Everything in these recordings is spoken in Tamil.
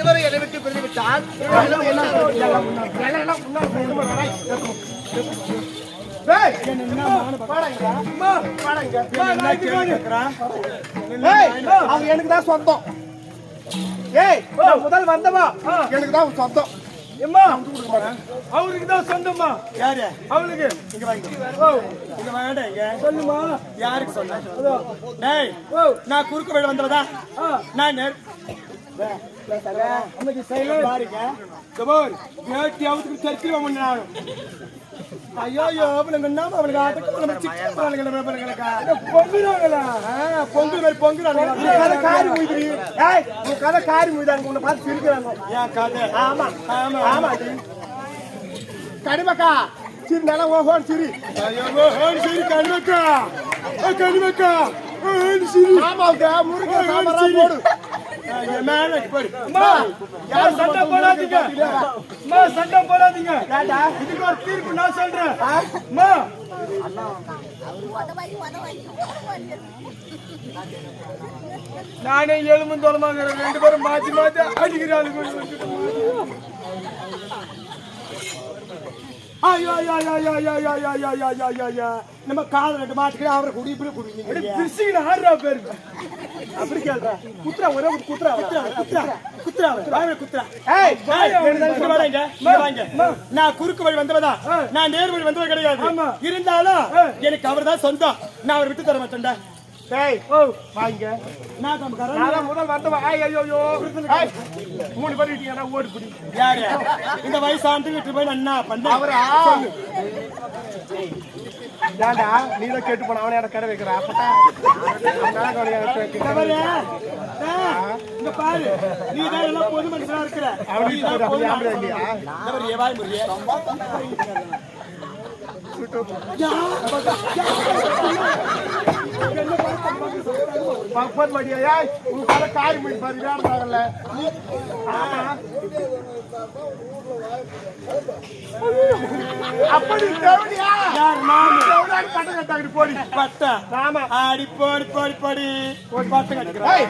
திருவரை என்னை விட்டு எனக்கு தான் சொந்தம் ஏய் முதல் வந்தமா எனக்கு தான் சொந்தம் எம்மா அவருக்கு தான் சொந்தம்மா யாரு அவளுக்கு இங்க வாங்க இங்க வாங்கடா இங்க சொல்லுமா யாருக்கு சொன்ன டேய் நான் குறுக்கு வழி வந்தவதா நான் ஐயோ அவனுங்க நம்ம அவனுக்கு ஆட்டக்கு நம்ம சிக்கன் பாலுங்க பொங்குறாங்களா பொங்கல் மாதிரி பொங்குறாங்க கதை காரி மூய்து ஏய் உன் கதை காரி மூய்தாங்க உன்னை பார்த்து சிரிக்கிறாங்க ஏன் கதை ஆமா. ஆமா ஆமா. கடுமக்கா சிரி நல்லா ஓஹோன் சிரி ஓஹோன் சிரி முருகன் போடு சண்டை போடாதீங்க. சண்டை போடாதீங்க. இதுக்கு ஒரு தீர்ப்பு நான் சொல்றேன். நானே எலும்பு தோலமாங்க ரெண்டு பேரும் மாத்தி மாத்தி அடிக்கிறாளுங்க. ஐயோ ஐயோ ஐயோ ஐயோ ஐயோ ஐயோ ஐயோ ஐயோ ஐயோ ஐயோ ஐயோ நம்ம காதல் ரெண்டு மாட்டுக்கிறேன் அவரை குடி இப்படி குடிங்க பிரிசிக்கின ஆடுறா பேரு அப்படி கேள்றா குத்துறா ஒரே ஒரு குத்துறா குத்துறா குத்துறா குத்துறா வாங்க குத்துறா ஏய் வாங்க, வாங்க. நான் குறுக்கு வழி வந்தவதா நான் நேர் வழி வந்தவ கிடையாது ஆமா. இருந்தாலும் எனக்கு அவர்தான் சொந்தம் நான் அவர் விட்டு தர மாட்டேன்டா டேய் ஓ வாங்க. நான் தமக்காரன் நான் முதல் வந்தவா? ஏய் ஐயோ ஐயோ. ஏய் மூணு பேர் விட்டீங்கன்னா ஓடி பிடி. யாரு? இந்த வயசாண்டு விட்டு போய் என்ன பண்ண அவரா? ஏண்டா நீ தான் கேட்டு போன அவனே கடை வைக்கிற அப்பட்டா இங்க பாரு. நீ தான் எல்லாம் பொது மனுஷனா இருக்கிற. அவனுக்கு. இல்லையா? பப்பன் மடியா ஏய் உன் கடை காரி மணி பாரு வேண்டாங்கல்ல அப்படி தேவடியா யார் கட்டாங்க போடி பட்டா. ஆமா ஆடி போடி போடி போடி ஒரு பாட்டு கட்டிக்கிறேன்.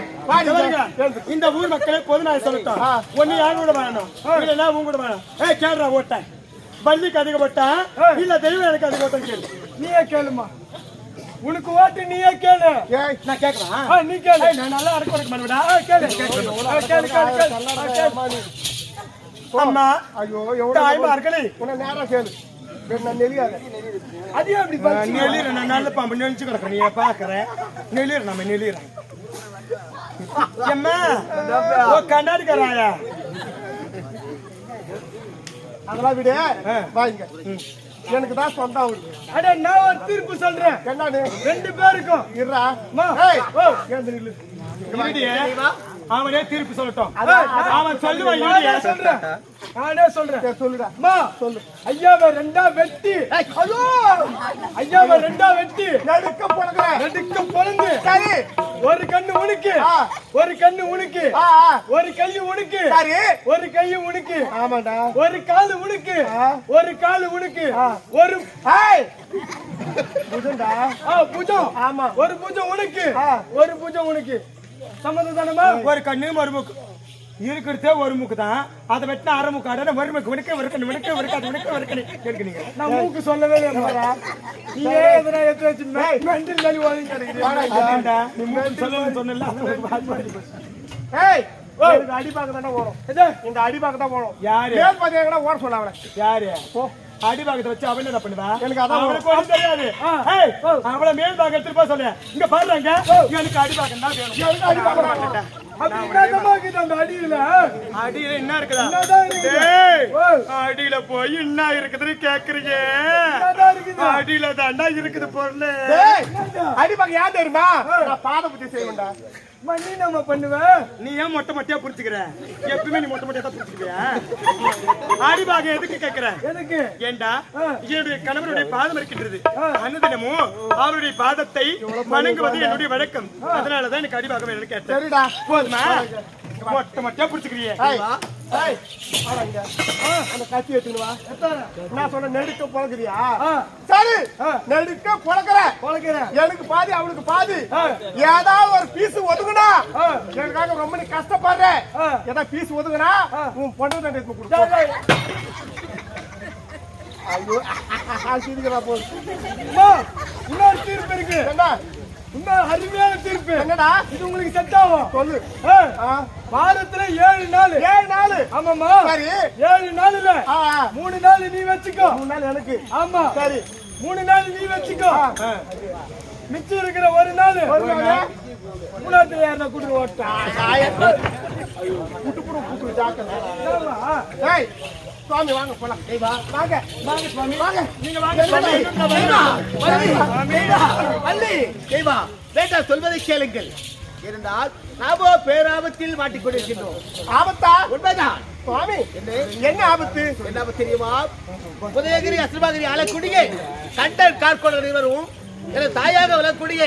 இந்த ஊர் மக்களே பொது நான் சொல்லட்டும் ஆ. ஒண்ணு கூட வேணும் இல்லைன்னா உங்க கூட வேணும் கேடுறா ஓட்டேன் பள்ளிக்கு அதிகப்பட்டா இல்ல தெய்வம் எனக்கு அதிகப்பட்டம் கேள்வி நீயே கேளுமா உனக்கு ஓட்டு நீயே கேளு. நான் கேட்கலாம் நீ கேளு. நான் நல்லா அடக்க உடக்க மாட்டேன்டா. ஆ, கேளு. கேளு கேளு அம்மா ஐயோ எவ்வளவு தாய்மா இருக்கலே உன்னை நேரா கேளு. நான் நெளியாத. அது எப்படி பண்ணி நெளிர நான் நல்ல பாம்பு நெளிச்சு கிடக்குறேன். நீ பாக்குறேன் நெளிர நம்ம நெளிறேன் அம்மா ஓ கண்ணாடிக்காராயா அதெல்லாம் விடு. வாங்க எனக்கு தான் சொந்தம் அவருக்கு அட நான் ஒரு தீர்ப்பு சொல்றேன். என்னன்னு ரெண்டு பேருக்கும். இருடா. அவனே தீர்ப்பு சொல்லட்டும். அவன் சொல்லுவான். சொல்றேன். நானே சொல்றேன். சொல்லுடா. சொல்லு. ஐயாவை ரெண்டா வெட்டி. ஐயோ ஐயாவை ரெண்டா வெட்டி. நடுக்க போடுற ரெண்டுக்கு பொழந்து சரி. ஒரு கண்ணு உனக்கு. ஒரு கண்ணு உனக்கு. ஒரு கை உனக்கு. ஒரு கை உனக்கு. ஆமாடா ஒரு காலு உனக்கு. ஒரு காலு உனக்கு. ஒரு ஆ, புஜம் ஆமா. ஒரு புஜம் உனக்கு. ஒரு புஜம் உனக்கு. சம்மந்தம் தானமா ஒரு கண்ணு ஒரு மூக்கு. இருக்கிறதே ஒரு மூக்கு தான். அதை வெட்டினா அரை மூக்கு அடனே மறுமுக்கு வெடுக்க வெடுக்க வெடுக்க வெடுக்க அது வெடுக்க வெடுக்க கேட்குறீங்க நான் மூக்கு சொல்லவே இல்லை நீ ஏதனா எடுத்து வச்சு மெண்டில் தள்ளி ஓடி கிடைக்கிறீங்க நீ மூக்கு சொல்லணும்னு சொன்னல ஏய் இந்த அடிபாக்கு தானே ஓடும். தான் போகணும் யாரு? ஏன் பார்த்தீங்கன்னா ஓட சொல்ல அவனை. யாரு? போ. அடிபாகத்தை வச்சு அவன் என்ன பண்ணுவா? எனக்கு அதான் தெரியாது. அவளை மேல் எடுத்துட்டு போக சொல்றேன் இங்க பாருங்க எனக்கு அடிபாக்கம் தான் வேணும். எனக்கு அடியில. என்ன இருக்குது? அடியில போய் என்ன இருக்குதுன்னு கேக்குறீங்க? அடியில தாண்டா இருக்குது பொருள். அடிப்பாங்க யார் தெரியுமா? நான் பாத பூஜை செய்வேன்டா. மண்ணி நம்ம பண்ணுவேன் நீ ஏன் மொட்டை மொட்டையா புடிச்சுக்கிற எப்பவுமே நீ மொட்டை மொட்டையா தான் புடிச்சுக்கிறியா பாகம் எதுக்கு கேக்குற? எதுக்கு? ஏண்டா? என்னுடைய கணவனுடைய பாதம் இருக்கின்றது. அன்னதினமும் அவருடைய பாதத்தை வணங்குவது என்னுடைய வழக்கம். அதனாலதான் எனக்கு அடிபாகம் கேட்டேன். சரிடா. போதுமா? மொட்டை மொட்டையா பிடிச்சுக்கிறியே. அந்த கத்தி எடுத்துன்னு வா. நான் சொன்ன நெடுக்க பொழக்கிறியா. சரி. நெடுக்க பொழக்கிற பொழைக்கிறேன் எனக்கு பாதி அவனுக்கு பாதி. ஏதாவது ஒரு பீஸ் ஒதுக்குனா. எனக்காக ரொம்ப நீ கஷ்டப்படுற. ஏதாவது பீஸ் ஒதுக்குனா. உன் பொண்ணு தண்டை கொடுத்து. ஐயோ சிரிக்கிறா போது அம்மா, இன்னொரு தீர்ப்பு இருக்கு என்ன இன்னொரு அருமையான தீர்ப்பு என்னடா? இது உங்களுக்கு செட் ஆகும். சொல்லு. வாரத்துல ஏழு நாள். ஏழு நாள்? ஆமாம்மா. சரி. ஏழு நாள் இல்ல ஆ, ஆ. மூணு நாள் நீ வச்சுக்கோ. மூணு நாள் எனக்கு. ஆமா. சரி. மூணு நாள் நீ வச்சுக்கோ. மிச்சம் இருக்கிற ஒரு நாள். ஒரு நாள். மூணாவது யாருன்னா கூட்டு ஓட்டா. கூட்டு ஜாக்கிரதை. ஆமா. ஏய் சுவாமி வாங்க போலாம். வாங்க வாங்க சுவாமி வாங்க. நீங்க வாங்க. வள்ளி. தெய்வா வேண்டாம் சொல்வதை கேளுங்கள். இருந்தால் நாமோ பேராபத்தில் மாட்டிக்கொண்டிருக்கின்றோம் ஆபத்தா? உண்மைதான். சுவாமி என்ன ஆபத்து? என்ன தெரியுமா? உதயகிரி அஸ்ரபாகிரி ஆளக்கூடிய கண்டர் கார்கோடர் இருவரும் எனது தாயாக விளக்கூடிய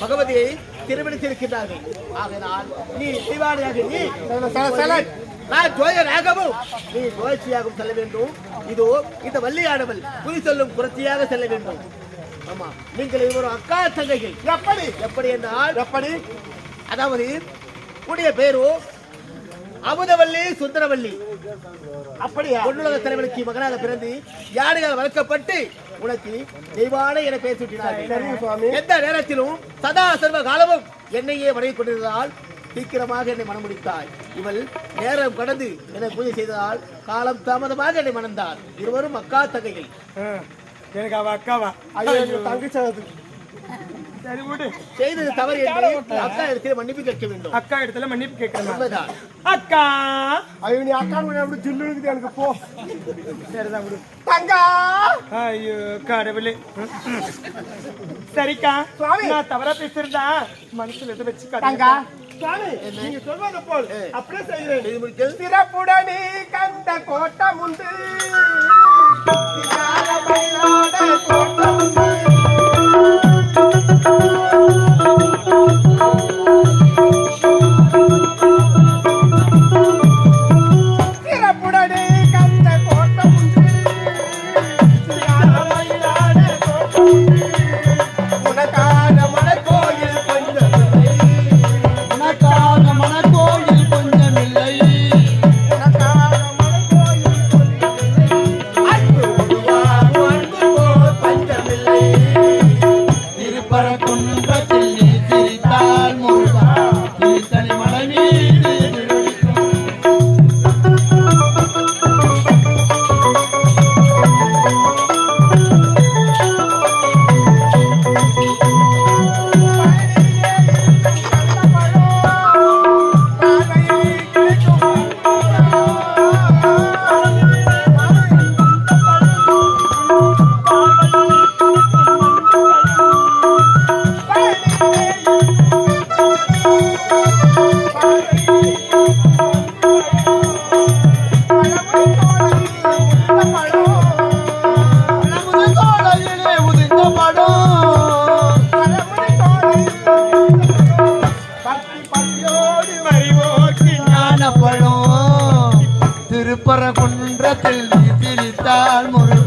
பகவதியை திருமணித்திருக்கின்றார்கள் ஆகையினால் நீ தெய்வானியாக நீ நான் ஜோயராகவும் நீ ஜோயச்சியாகவும் செல்ல வேண்டும். இதோ இந்த வள்ளியானவள் குறி சொல்லும் புரட்சியாக செல்ல வேண்டும். ஆமா நீங்கள் இருவரும் அக்கா தங்கைகள். எப்படி? எப்படி என்றால் எப்படி? அதாவது உடைய பேரு அமுதவல்லி சுந்தரவல்லி அப்படியா? பொன்னுலக தலைவனுக்கு மகனாக பிறந்து யானையால் வளர்க்கப்பட்டு உனக்கு தெய்வான என சுவாமி. எந்த நேரத்திலும் சதா சர்வ காலமும் என்னையே வணங்கிக் கொண்டிருந்தால் சீக்கிரமாக என்னை மணமுடித்தாய் இவள் நேரம் கடந்து என்னை பூஜை செய்ததால் காலம் தாமதமாக என்னை மணந்தார் இருவரும் அக்கா தங்கைகள். எனக்கு அவ அக்காவா? ஐயோ எங்க தங்கச்சி அது. சரி விடு. செய்தது தவறு என்று அக்கா இடத்தில் மன்னிப்பு கேட்க வேண்டும். அக்கா இடத்துல மன்னிப்பு கேட்கிறேன் அக்கா! ஐயோ நீ அக்கா அப்படி ஜில்லு இருக்குது எனக்கு போ. சரிதான் தங்கா! ஐயோ கடவுளே. சரிக்கா. சுவாமி. நான் தவறா பேசிருந்தா மனசுல எது வச்சு தங்கா! நீங்க சொல்வது போல் அப்படியே செய்கிறேன். சிறப்புடனே கண்ட கோட்டம் உண்டு தோட்டம் உண்டு. குப்பர குன்றத்தில் நீ திரித்தால் முரு